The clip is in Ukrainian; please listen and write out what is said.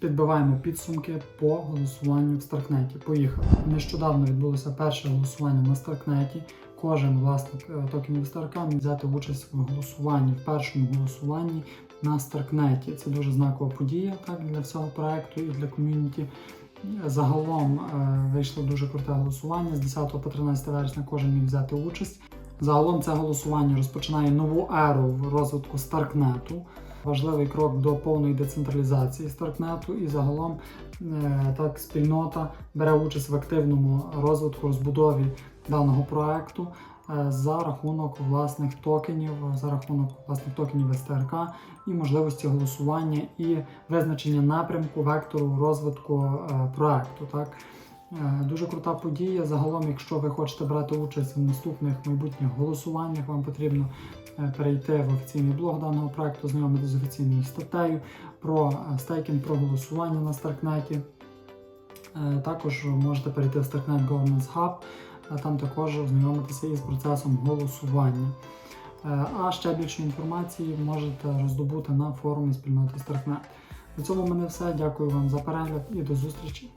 Підбиваємо підсумки по голосуванню в Старкнеті. Поїхали. Нещодавно відбулося перше голосування на Старкнеті. Кожен власник е, токенів Старка міг взяти участь в голосуванні, в першому голосуванні на Старкнеті. Це дуже знакова подія так, для всього проекту і для ком'юніті. Загалом е, вийшло дуже круте голосування. З 10 по 13 вересня кожен міг взяти участь. Загалом це голосування розпочинає нову еру в розвитку Старкнету. Важливий крок до повної децентралізації Старкнету, і загалом е, так спільнота бере участь в активному розвитку розбудові даного проекту е, за рахунок власних токенів, за рахунок власних токенів СТРК і можливості голосування і визначення напрямку вектору розвитку е, проекту. Так. Е, Дуже крута подія. Загалом, якщо ви хочете брати участь в наступних майбутніх голосуваннях, вам потрібно е, перейти в офіційний блог даного проекту, знайомитися з офіційною статтею про е, стейкінг, про голосування на Старкнеті. Також можете перейти в Starknet Governance Hub, там також ознайомитися із процесом голосування. А ще більше інформації можете роздобути на форумі спільноти Starknet. На цьому в мене все. Дякую вам за перегляд і до зустрічі.